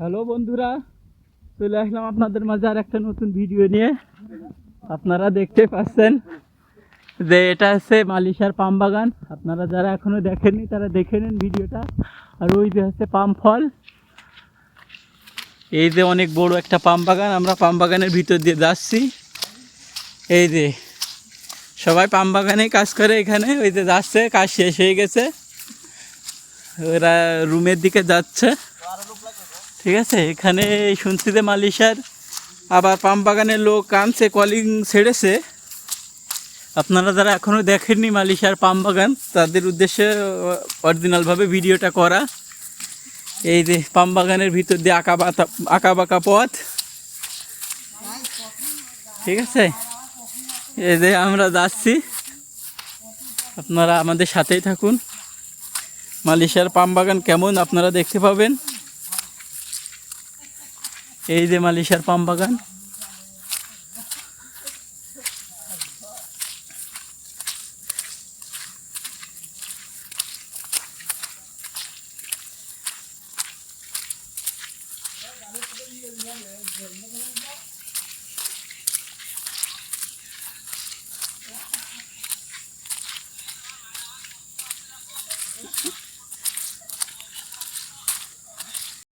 Hello বন্ধুরা, চলে আসলাম আপনাদের মাঝে আর একটা নতুন ভিডিও নিয়ে। আপনারা দেখতে পাচ্ছেন যে এটা হচ্ছে মালিশার পাম বাগান। আপনারা যারা এখনও দেখেননি, তারা দেখে নিন ভিডিওটা। আর ওই যে হচ্ছে পাম ফল। এই যে অনেক বড় একটা পাম বাগান, আমরা পাম বাগানের ভিতর দিয়ে যাচ্ছি। এই যে সবাই পাম বাগানেই কাজ করে এখানে। ওই যে যাচ্ছে, কাজ শেষ হয়ে গেছে। ওরা রুমের দিকে যাচ্ছে। ঠিক আছে? এখানে শুনছি যে মালিশার আবার পাম বাগানের লোক কামছে কলিং ছেড়েছে। আপনারা যারা এখনও দেখেননি মালিশার পাম বাগান, তাদের উদ্দেশ্যে অরিজিনালভাবে ভিডিওটা করা। এই যে পাম বাগানের ভিতর দিয়ে আঁকা বাঁকা আঁকা বাঁকা পথ। ঠিক আছে? এই যে আমরা যাচ্ছি। আপনারা আমাদের সাথেই থাকুন। মালিশার পাম বাগান কেমন আপনারা দেখতে পাবেন। এই যে মালিশার পাম বাগান।